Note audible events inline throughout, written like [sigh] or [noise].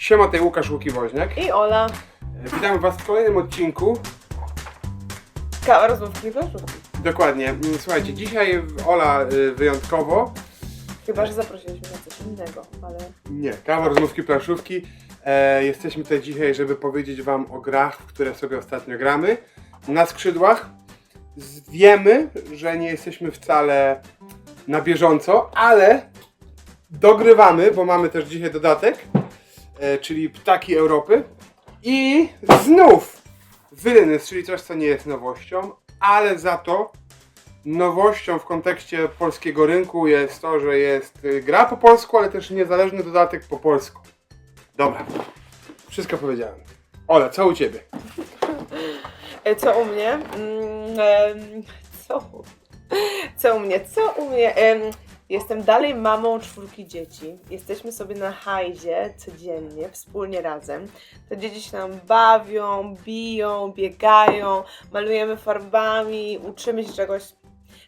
Siema, tutaj Łukasz Łuki-Woźniak. I Ola. Witamy Was w kolejnym odcinku. Kawa rozmówki planszówki. Dokładnie. Słuchajcie, dzisiaj Ola y, wyjątkowo. Chyba, że zaprosiliśmy na coś innego, ale... Nie, kawa, rozmówki, planszówki. E, jesteśmy tutaj dzisiaj, żeby powiedzieć Wam o grach, w które sobie ostatnio gramy. Na skrzydłach. Z- Wiemy, że nie jesteśmy wcale na bieżąco, ale dogrywamy, bo mamy też dzisiaj dodatek, czyli Ptaki Europy. I znów Villainous, czyli coś, co nie jest nowością, ale za to nowością w kontekście polskiego rynku jest to, że jest y, gra po polsku, ale też niezależny dodatek po polsku. Dobra, wszystko powiedziałem. Ola, co u Ciebie? E, Co u mnie? Mm, co? Co u mnie? Co u mnie? Em, Jestem dalej mamą czwórki dzieci. Jesteśmy sobie na hajdzie codziennie, wspólnie razem. Te dzieci się nam bawią, biją, biegają, malujemy farbami, uczymy się czegoś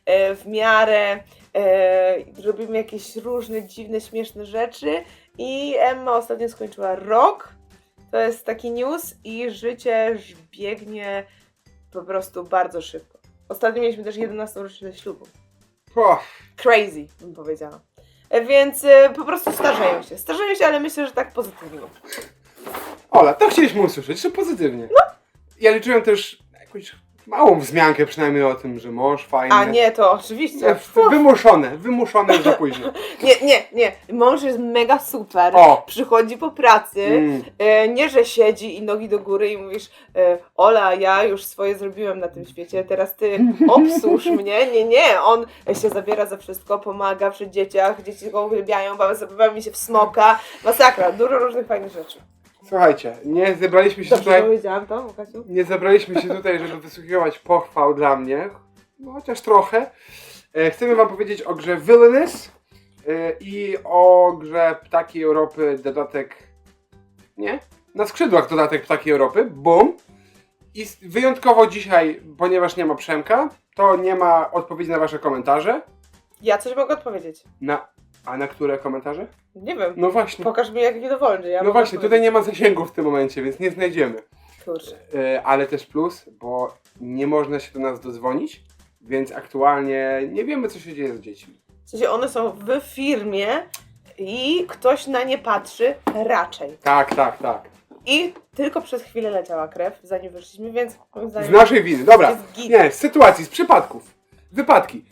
e, w miarę, e, robimy jakieś różne dziwne, śmieszne rzeczy. I Emma ostatnio skończyła rok. To jest taki news i życie biegnie po prostu bardzo szybko. Ostatnio mieliśmy też 11 rocznicę ślubu. Crazy, bym powiedziała. E, Więc e, po prostu starzeją się. Starzeją się, ale myślę, że tak pozytywnie. Ola, to chcieliśmy usłyszeć, że pozytywnie. No. Ja liczyłem też na jakąś małą wzmiankę przynajmniej o tym, że mąż fajny. A nie, to oczywiście. Nie, Wymuszone, wymuszone już za późno. [laughs] Nie, nie, nie. Mąż jest mega super. O. Przychodzi po pracy. Mm. E, nie, że siedzi i nogi do góry i mówisz, e, Ola, ja już swoje zrobiłem na tym świecie, teraz ty obsłuż [laughs] mnie. Nie, nie, on się zabiera za wszystko, pomaga przy dzieciach, dzieci go uwielbiają, bawią sobie bawią się w smoka, masakra, dużo różnych fajnych rzeczy. Słuchajcie, nie zebraliśmy się Dobrze tutaj. powiedziałam to, Łukasiu? Nie zebraliśmy się tutaj, żeby wysłuchiwać pochwał dla mnie, no chociaż trochę. E, Chcemy Wam powiedzieć o grze Villainous e, i o grze Ptaki Europy dodatek. Nie? Na skrzydłach dodatek Ptaki Europy. Boom! I s- wyjątkowo dzisiaj, ponieważ nie ma Przemka, to nie ma odpowiedzi na Wasze komentarze. Ja coś mogę odpowiedzieć. Na. A na które komentarze? Nie wiem. No właśnie. Pokaż mi jak niedowolny. Ja No właśnie, tutaj nie ma zasięgu w tym momencie, więc nie znajdziemy. Kurczę. E, ale też plus, bo nie można się do nas dodzwonić, więc aktualnie nie wiemy, co się dzieje z dziećmi. W sensie one są w firmie i ktoś na nie patrzy raczej. Tak, tak, tak. I tylko przez chwilę leciała krew, zanim wyszliśmy, więc moim Z naszej winy. Dobra, jest git. nie, z sytuacji, z przypadków. Wypadki.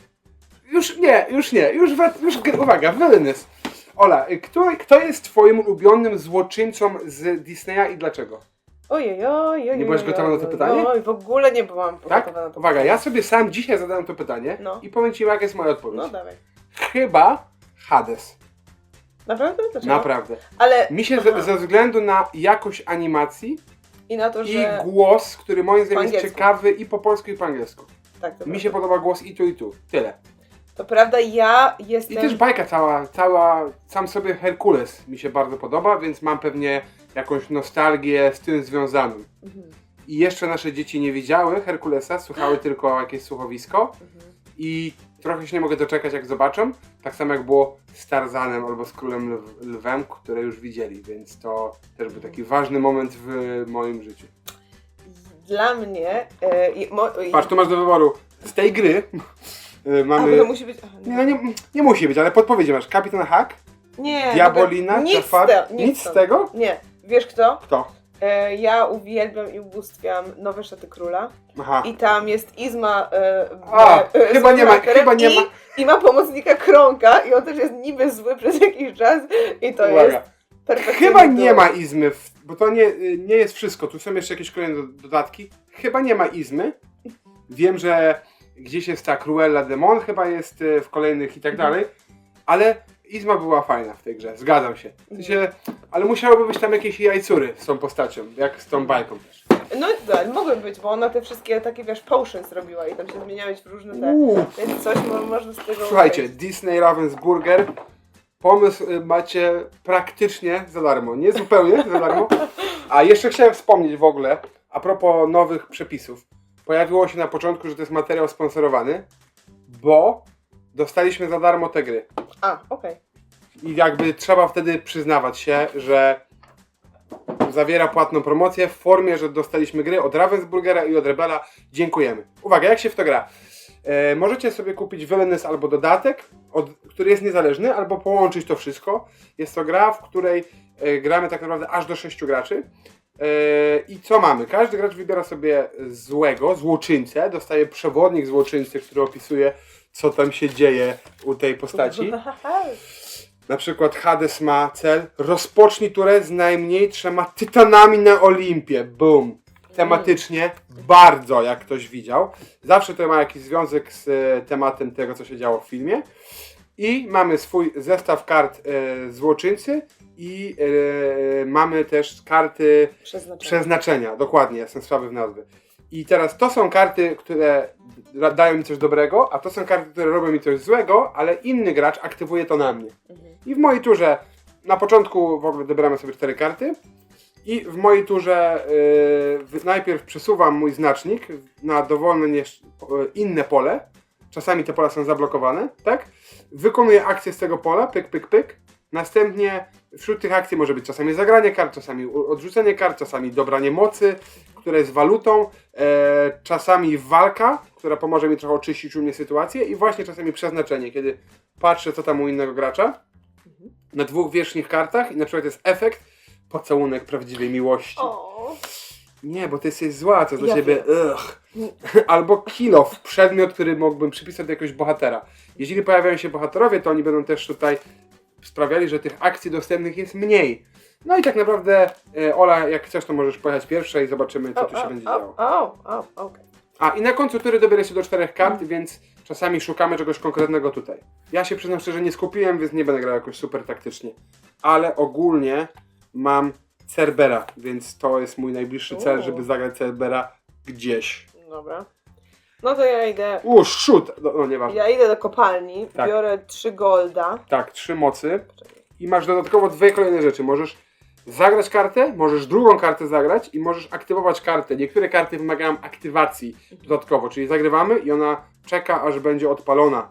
Już nie, już nie, już, już uwaga, Villainous. Ola, y, kto, kto jest twoim ulubionym złoczyńcą z Disneya i dlaczego? Ojej, ojej, Nie byłaś gotowa na to pytanie? Oj, w ogóle nie byłam Tak? gotowa na to Uwaga, pytanie. ja sobie sam dzisiaj zadałem to pytanie No. i powiem ci, jaka jest moja odpowiedź. No dawaj. Chyba Hades. Naprawdę? Dlaczego? Naprawdę. Ale... Mi się ze, ze względu na jakość animacji I na to, i że... głos, który moim zdaniem jest ciekawy i po polsku i po angielsku. Tak, Mi się podoba głos i tu i tu. Tyle. To prawda, ja I jestem... też bajka cała, cała, sam sobie Herkules mi się bardzo podoba, więc mam pewnie jakąś nostalgię z tym związaną. Mhm, I jeszcze nasze dzieci nie widziały Herkulesa, słuchały [gasps] tylko jakieś słuchowisko mhm. i trochę się nie mogę doczekać jak zobaczą. Tak samo jak było z Tarzanem albo z Królem Lw- Lwem, które już widzieli, więc to też był taki ważny moment w moim życiu. Dla mnie... E, i, mo, i, Patrz, tu masz do wyboru z tej gry. Y, A, mamy. bo to musi być... Aha, Nie, no nie, nie musi być, ale podpowiedzi masz. Kapitan Hack, nie Diabolina, nic, z te, Nic z stąd. tego? Nie. Wiesz kto? Kto? E, ja uwielbiam i ubóstwiam nowe szaty króla. Aha. I tam jest Izma. E, A, e, chyba nie ma- chyba nie i, ma- I ma pomocnika Kronka i on też jest niby zły przez jakiś czas i to Uwaga. jest perfekcyjny Chyba nie duet. ma izmy, w, bo to nie, y, nie jest wszystko. Tu są jeszcze jakieś kolejne do- dodatki. Chyba nie ma izmy. Wiem, że gdzieś jest ta Cruella Demon, chyba jest y, w kolejnych i tak Mhm. dalej. Ale izma była fajna w tej grze, zgadzam się. W sensie, ale musiałoby być tam jakieś jajcury z tą postacią, jak z tą bajką też. No tak, mogły być, bo ona te wszystkie takie wiesz, potions robiła i tam się zmieniałeś w różne te. Uuu. Więc coś mo można z tego. Słuchajcie. Disney Ravensburger. Pomysł y, macie praktycznie za darmo. Nie zupełnie za darmo. [laughs] A jeszcze chciałem wspomnieć w ogóle, a propos nowych przepisów. Pojawiło się na początku, że to jest materiał sponsorowany, bo dostaliśmy za darmo te gry. A, okej. I jakby trzeba wtedy przyznawać się, że zawiera płatną promocję w formie, że dostaliśmy gry od Ravensburgera i od Rebela. Dziękujemy. Uwaga, jak się w to gra? E, możecie sobie kupić Villainous albo dodatek, od, który jest niezależny, albo połączyć to wszystko. Jest to gra, w której e, gramy tak naprawdę aż do 6 graczy. I co mamy? Każdy gracz wybiera sobie złego, złoczyńcę, dostaje przewodnik złoczyńcy, który opisuje, co tam się dzieje u tej postaci. Na przykład Hades ma cel rozpocznij turę z najmniej trzema tytanami na Olimpie. Boom. Tematycznie bardzo, jak ktoś widział. Zawsze to ma jakiś związek z e, tematem tego, co się działo w filmie. I mamy swój zestaw kart e, złoczyńcy i e, mamy też karty Przeznaczenie. przeznaczenia. Dokładnie, jestem słaby w nazwy. I teraz to są karty, które da- dają mi coś dobrego, a to są karty, które robią mi coś złego, ale inny gracz aktywuje to na mnie. Mhm. I w mojej turze, na początku w ogóle dobieramy sobie cztery karty. I w mojej turze yy, w- najpierw przesuwam mój znacznik na dowolne niż, inne pole. Czasami te pola są zablokowane, tak? Wykonuję akcję z tego pola, pyk, pyk, pyk. Następnie wśród tych akcji może być czasami zagranie kart, czasami odrzucenie kart, czasami dobranie mocy, która jest walutą, e, czasami walka, która pomoże mi trochę oczyścić u mnie sytuację i właśnie czasami przeznaczenie, kiedy patrzę co tam u innego gracza na dwóch wierzchnich kartach i na przykład jest efekt pocałunek prawdziwej miłości. O. Nie, bo ty jesteś zła, to dla Ja ciebie wiem. ugh. [laughs] Albo kill off, przedmiot, który mógłbym przypisać do jakiegoś bohatera. Jeżeli pojawiają się bohaterowie, to oni będą też tutaj sprawiali, że tych akcji dostępnych jest mniej. No i tak naprawdę, e, Ola, jak chcesz, to możesz pojechać pierwsza i zobaczymy, co tu się będzie działo. O, o, okej. A i na końcu tury dobiera się do czterech kart, więc czasami szukamy czegoś konkretnego tutaj. Ja się przyznam szczerze, nie skupiłem, więc nie będę grał jakoś super taktycznie. Ale ogólnie mam Cerbera, więc to jest mój najbliższy cel, żeby zagrać Cerbera gdzieś. Dobra. No to ja idę. U, shoot! No, no nieważne. Ja idę do kopalni, Tak. biorę trzy golda. Tak, trzy mocy. I masz dodatkowo dwie kolejne rzeczy. Możesz zagrać kartę, możesz drugą kartę zagrać i możesz aktywować kartę. Niektóre karty wymagają aktywacji dodatkowo, czyli zagrywamy i ona czeka, aż będzie odpalona.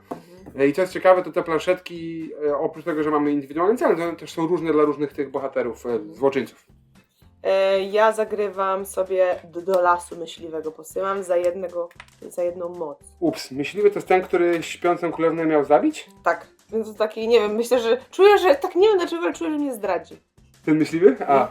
E, I co jest ciekawe, to te planszetki, e, oprócz tego, że mamy indywidualne cele, to one też są różne dla różnych tych bohaterów, e, złoczyńców. E, ja zagrywam sobie do, do lasu myśliwego. Posyłam za jednego, za jedną moc. Ups, myśliwy to jest ten, który śpiącą królewnę miał zabić? Tak. Więc to taki, nie wiem, myślę, że czuję, że tak nie wiem dlaczego, ale czuję, że mnie zdradzi. Ten myśliwy? A.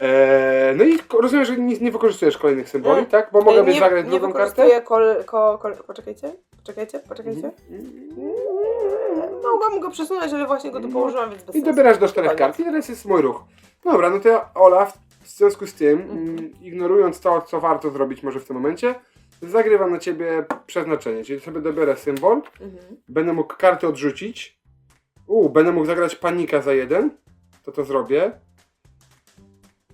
E, no i ko- rozumiem, że nie, nie wykorzystujesz kolejnych symboli, Mm. tak? Bo mogę nie, zagrać nie drugą kartę? wykorzystuję Kol, ko, kol, poczekajcie, poczekajcie, poczekajcie. Mhm. Mogłam go przesunąć, ale właśnie go tu położyłam, więc bez I sensu. dobierasz do czterech kart i teraz jest mój ruch. Dobra, no to ja, Olaf, w związku z tym, Mhm. mm, ignorując to, co warto zrobić może w tym momencie, zagrywam na ciebie przeznaczenie, czyli sobie dobiorę symbol, Mhm. będę mógł karty odrzucić, u, będę mógł zagrać panika za jeden, to to zrobię.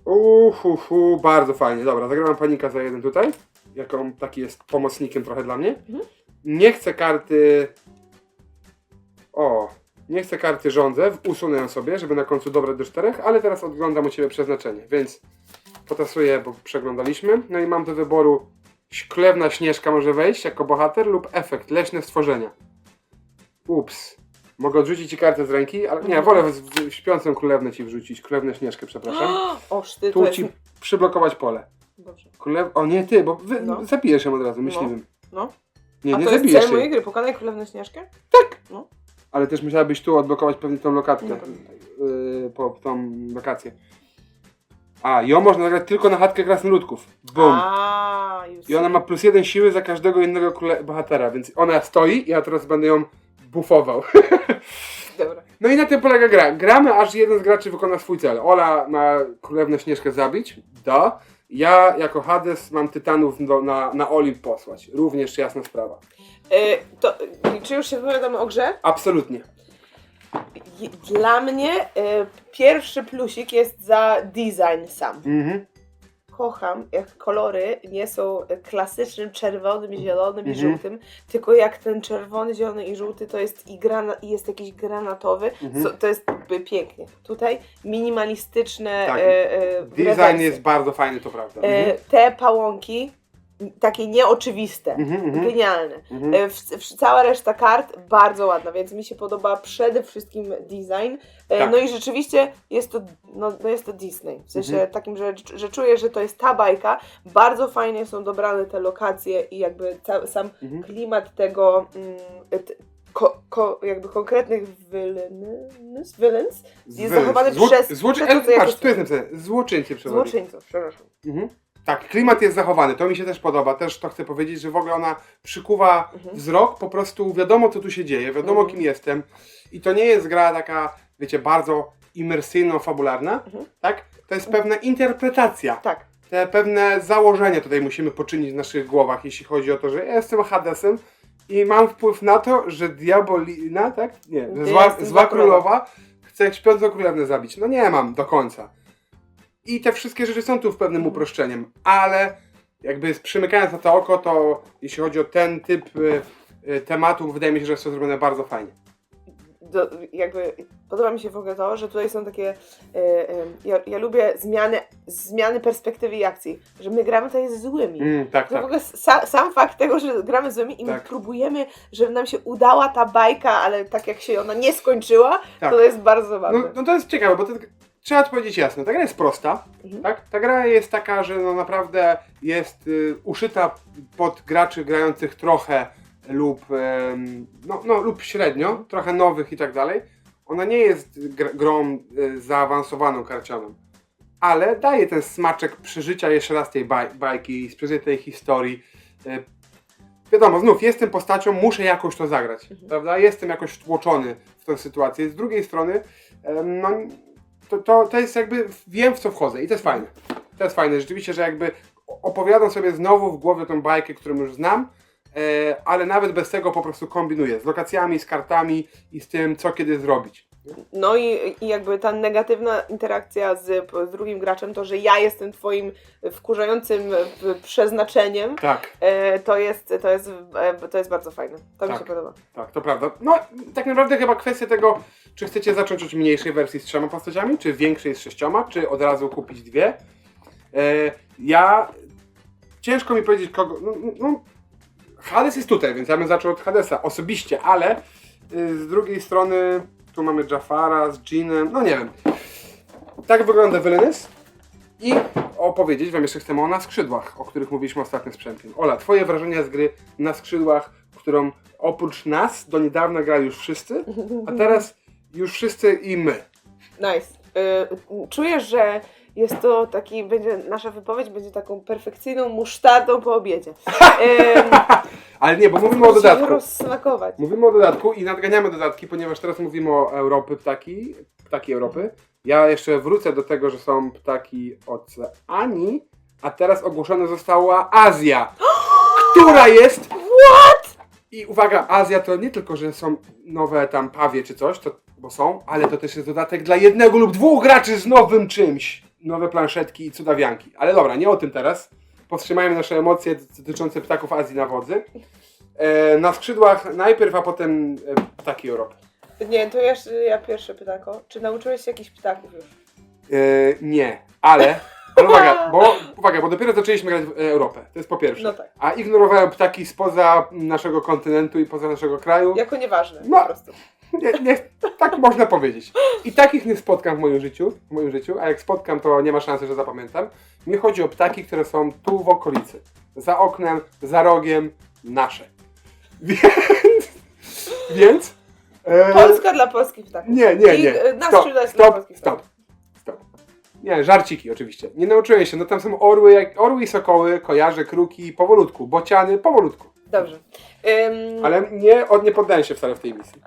Uuu, hu, hu, bardzo fajnie, dobra, zagrywam panika za jeden tutaj, jaką taki jest pomocnikiem trochę dla mnie. Mhm. Nie chcę karty... O, nie chcę karty rządzę, usunę ją sobie, żeby na końcu dobrać do czterech, ale teraz odglądam u Ciebie przeznaczenie, więc potasuję, bo przeglądaliśmy. No i mam do wyboru Klewna Śnieżka może wejść jako bohater lub efekt Leśne Stworzenia. Ups. Mogę odrzucić Ci kartę z ręki, ale nie, wolę w, w, śpiącą Królewnę Ci wrzucić. Królewną Śnieżkę, przepraszam. [gasps] O, szty, Tu. Ci przyblokować pole. Dobrze. Królew... O nie, Ty, bo wy... No. zabijesz ją od razu, myśliwym. No. Nie, A nie to jest zabijesz cel mojej jej. gry, pokonaj królewną Śnieżkę? Ale też musiałabyś tu odblokować pewnie tą lokatkę. Nie. Yy, po tą lokację. A, ją można zagrać tylko na chatkę krasnoludków. A, już. I ona ma plus jeden siły za każdego innego króle- bohatera, więc ona stoi i ja teraz będę ją buffował. [laughs] Dobra. No i na tym polega gra. Gramy, aż jeden z graczy wykona swój cel. Ola ma Królewnę Śnieżkę zabić, da. Ja jako Hades mam Tytanów do, na, na Olimp posłać. Również jasna sprawa. E, to, e, czy już się wypowiadamy o grze? Absolutnie. Dla mnie e, pierwszy plusik jest za design sam. Mhm. Kocham, jak kolory nie są klasycznym czerwonym, zielonym i Mhm. żółtym, tylko jak ten czerwony, zielony i żółty to jest i, grana, i jest jakiś granatowy, Mhm. co, to jest jakby pięknie. Tutaj minimalistyczne Tak. e, e, Design jest bardzo fajny, to prawda. E, Mhm. te pałąki takie nieoczywiste. Mhm, mhm, Genialne. mhm. E, W, w, cała reszta kart bardzo ładna, więc mi się podoba przede wszystkim design. E, Tak. No i rzeczywiście jest to, no, no jest to Disney. W sensie Mhm. takim, że, że czuję, że to jest ta bajka. Bardzo fajnie są dobrane te lokacje i jakby ca, sam Mhm. klimat tego mm, t, ko, ko, jakby konkretnych villains, villains jest zachowany Zło- przez, Złoczy... przez to, co e, ja Patrz, tu jest napisane. Złoczyńcy przewodni. złoczyńców, przepraszam. Mhm. Tak, klimat jest zachowany, to mi się też podoba. Też to chcę powiedzieć, że w ogóle ona przykuwa Mhm. wzrok, po prostu wiadomo co tu się dzieje, wiadomo Mhm. kim jestem. I to nie jest gra taka, wiecie, bardzo imersyjno-fabularna, Mhm. tak? To jest pewna interpretacja. Tak. Te pewne założenia tutaj musimy poczynić w naszych głowach, jeśli chodzi o to, że ja jestem Hadesem i mam wpływ na to, że Diabolina, tak? Nie, zła, zła królowa. chce śpiącą królewnę zabić. No nie mam do końca. I te wszystkie rzeczy są tu w pewnym uproszczeniem, ale jakby przymykając na to oko, to jeśli chodzi o ten typ y, y, tematów, wydaje mi się, że jest to zrobione bardzo fajnie. do, jakby podoba mi się w ogóle to, że tutaj są takie. E, e, ja, ja lubię zmiany, zmiany perspektywy i akcji, że my gramy tutaj z złymi. Mm, tak, To w tak. ogóle sa, sam fakt tego, że gramy z złymi i my Tak. próbujemy, żeby nam się udała ta bajka, ale tak jak się ona nie skończyła, Tak. to jest bardzo zabawne. No, no to jest ciekawe, bo to, trzeba to powiedzieć jasno. Ta gra jest prosta, Mhm. tak? Ta gra jest taka, że no naprawdę jest y, uszyta pod graczy grających trochę lub, em, no, no, lub średnio, trochę nowych i tak dalej. Ona nie jest gr grą y, zaawansowaną karcianą, ale daje ten smaczek przeżycia jeszcze raz tej baj bajki, przeżycia tej historii. Y, Wiadomo, znów jestem postacią, muszę jakoś to zagrać, Mhm. prawda? Jestem jakoś wtłoczony w tę sytuację. Z drugiej strony, no, to, to, to jest jakby, wiem w co wchodzę i to jest fajne. To jest fajne, rzeczywiście, że jakby opowiadam sobie znowu w głowie tą bajkę, którą już znam, e, ale nawet bez tego po prostu kombinuję z lokacjami, z kartami i z tym, co kiedy zrobić. No i, i jakby ta negatywna interakcja z, z drugim graczem, to, że ja jestem twoim wkurzającym przeznaczeniem, Tak, e, to, jest, to, jest, e, to jest bardzo fajne. To mi Tak. się podoba. tak, to prawda. No, tak naprawdę chyba kwestia tego, czy chcecie zacząć od mniejszej wersji z trzema postaciami, czy większej z sześcioma, czy od razu kupić dwie. E, ja, ciężko mi powiedzieć kogo, no, no, Hades jest tutaj, więc ja bym zaczął od Hadesa osobiście, ale y, z drugiej strony tu mamy Jafara z Jeanem, no nie wiem. Tak wygląda Villainous i opowiedzieć wam jeszcze chcemy o Na Skrzydłach, o których mówiliśmy ostatnio z. Ola, twoje wrażenia z gry Na Skrzydłach, którą oprócz nas do niedawna grali już wszyscy, a teraz już wszyscy i my. Nice. Y, Czujesz, że jest to taki, będzie, nasza wypowiedź będzie taką perfekcyjną musztardą po obiedzie. [laughs] Ym, Ale nie, bo mówimy o żeby dodatku. rozsmakować. Mówimy o dodatku i nadganiamy dodatki, ponieważ teraz mówimy o Europy ptaki, ptaki Europy. Ja jeszcze wrócę do tego, że są ptaki oceanii, a teraz ogłoszona została Azja, [gasps] która jest... What? I uwaga, Azja to nie tylko, że są nowe tam pawie czy coś, to, bo są, ale to też jest dodatek dla jednego lub dwóch graczy z nowym czymś. Nowe planszetki i cudawianki. Ale dobra, nie o tym teraz. Powstrzymajmy nasze emocje dotyczące ptaków Azji na wodzy. E, na skrzydłach najpierw, a potem e, ptaki Europy. Nie, to jeszcze ja pierwsze pytanko. Czy nauczyłeś się jakichś ptaków już? E, nie, ale. ale uwaga, [laughs] bo, uwaga, bo dopiero zaczęliśmy grać w Europę. To jest po pierwsze. No tak. A ignorowałem ptaki spoza naszego kontynentu i poza naszego kraju. Jako nieważne, No. po prostu. Nie, nie, tak można powiedzieć. I takich nie spotkam w moim życiu, w moim życiu, a jak spotkam, to nie ma szansy, że zapamiętam. Mi chodzi o ptaki, które są tu w okolicy. Za oknem, za rogiem, nasze. Więc. Więc. e, Polska dla polskich ptaków. Nie, nie, I, nie. e, na Stop, dla stop, polskich stop, stop. Nie, żarciki oczywiście. Nie nauczyłem się. No tam są orły, jak, orły i sokoły, kojarzę, kruki, powolutku. Bociany, powolutku. Dobrze. Ym, Ale nie, od, nie poddaję się wcale w tej misji.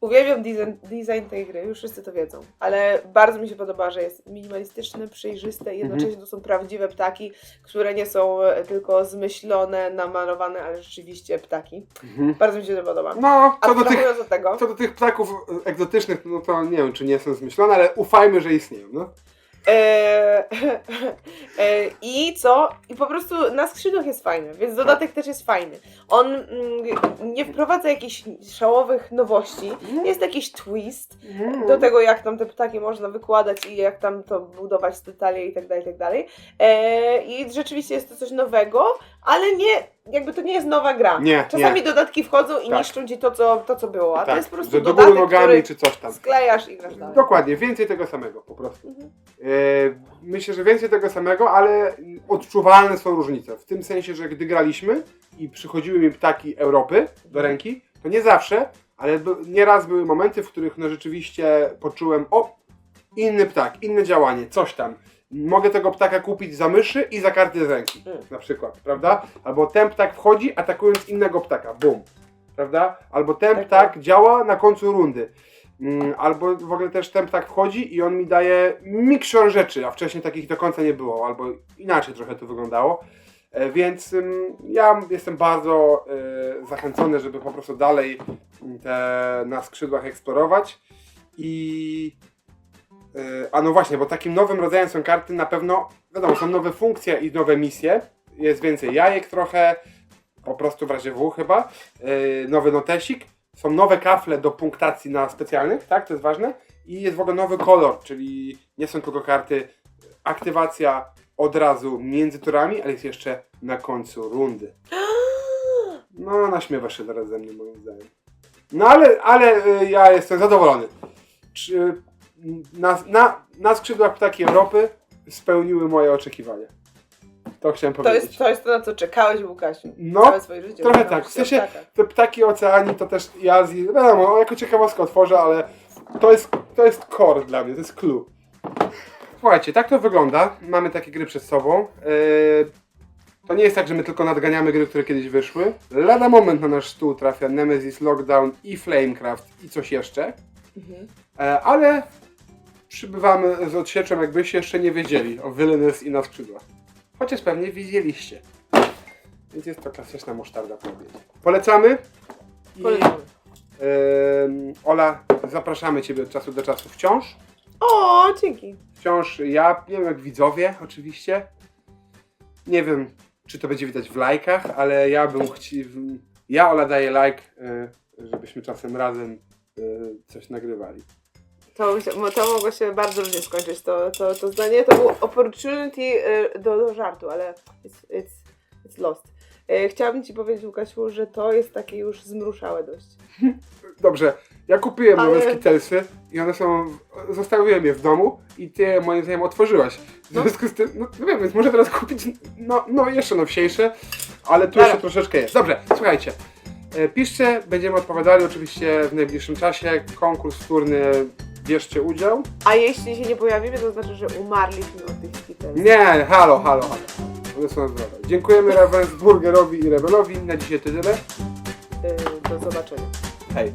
Uwielbiam design, design tej gry, już wszyscy to wiedzą, ale bardzo mi się podoba, że jest minimalistyczny, przejrzyste i jednocześnie Mhm. to są prawdziwe ptaki, które nie są e, tylko zmyślone, namalowane, ale rzeczywiście ptaki. Mhm. Bardzo mi się to podoba. No, co do, tych, od tego, co do tych ptaków egzotycznych, no to nie wiem, czy nie są zmyślone, ale ufajmy, że istnieją, no. E, [laughs] e, I co? I po prostu na skrzydłach jest fajny, więc dodatek też jest fajny. On mm, nie wprowadza jakichś szałowych nowości, jest jakiś twist Mm. do tego, jak tam te ptaki można wykładać i jak tam to budować z detali i tak dalej, i tak dalej. E, I rzeczywiście jest to coś nowego, ale nie, jakby to nie jest nowa gra. Nie, Czasami nie. dodatki wchodzą i Tak. niszczą ci to, co, to, co było, a to Tak, jest po prostu że do dodatek, nogami który czy coś tam. sklejasz i grasz dalej. Dokładnie, więcej tego samego po prostu. Mhm. E, myślę, że więcej tego samego, ale odczuwalne są różnice. W tym sensie, że gdy graliśmy i przychodziły mi ptaki Europy do ręki, to nie zawsze, ale by- nieraz były momenty, w których no rzeczywiście poczułem, o, inny ptak, inne działanie, coś tam. Mogę tego ptaka kupić za myszy i za karty z ręki, Mm. na przykład, prawda? Albo ten ptak wchodzi atakując innego ptaka, bum, prawda? Albo ten Tak, ptak działa na końcu rundy. Mm, Albo w ogóle też ten ptak wchodzi i on mi daje mikszor rzeczy, a wcześniej takich do końca nie było, albo inaczej trochę to wyglądało. E, Więc ym, ja jestem bardzo e, zachęcony, żeby po prostu dalej mm, te na skrzydłach eksplorować. I a no właśnie, bo takim nowym rodzajem są karty na pewno, wiadomo, są nowe funkcje i nowe misje. Jest więcej jajek trochę, po prostu w razie W chyba. E, Nowy notesik. Są nowe kafle do punktacji na specjalnych, tak? To jest ważne. I jest w ogóle nowy kolor, czyli nie są tylko karty aktywacja od razu między turami, ale jest jeszcze na końcu rundy. [gasps] No, naśmiewasz się teraz ze mnie moim zdaniem. No ale, ale y, ja jestem zadowolony. Czy, na, na, na skrzydłach Ptaki Europy spełniły moje oczekiwania. To chciałem To powiedzieć. jest, to jest to, na co czekałeś, Łukasiu. No, Całe swoje życie. trochę Czekałeś tak. W sensie- ptaka. te ptaki oceanii to też ja z wiadomo, jako ciekawostkę otworzę, ale to jest, to jest core dla mnie, to jest clue. Słuchajcie, tak to wygląda. Mamy takie gry przed sobą. Yy, to nie jest tak, że my tylko nadganiamy gry, które kiedyś wyszły. Lada moment na nasz stół trafia Nemesis, Lockdown i Flamecraft i coś jeszcze. Mhm. E, ale przybywamy z odsieczą, jakbyście jeszcze nie wiedzieli o Villainous i na skrzydłach. Chociaż pewnie wiedzieliście. Więc jest to klasyczna musztarda powiedzmy. Polecamy. I Polecamy. Ola, zapraszamy Ciebie od czasu do czasu wciąż. O, dzięki. Wciąż ja, nie wiem jak widzowie oczywiście. Nie wiem, czy to będzie widać w lajkach, ale ja bym chciał... Ja, Ola, daję like, y, żebyśmy czasem razem y, coś nagrywali. To, to mogło się bardzo różnie skończyć. To, to, to zdanie to był opportunity y, do, do żartu, ale it's, it's, it's lost. Y, Chciałabym Ci powiedzieć, Łukasiu, że to jest takie już zmruszałe dość. Dobrze, ja kupiłem Ale- nowe skitelsy i one są, zostawiłem je w domu i ty je moim zdaniem otworzyłaś. W No. związku z tym, no, no wiem, więc może teraz kupić, no, no jeszcze nowsiejsze, ale tu jeszcze troszeczkę jest. Dobrze, słuchajcie, e, piszcie, będziemy odpowiadali oczywiście w najbliższym czasie, konkurs wtórny, bierzcie udział. A jeśli się nie pojawimy, to znaczy, że umarliśmy od tych skitelsów. Nie, halo, halo, halo. One są zdrowe. Dziękujemy Ravensburgerowi i Rebelowi, na dzisiaj to tyle. Y, Do zobaczenia. Hej.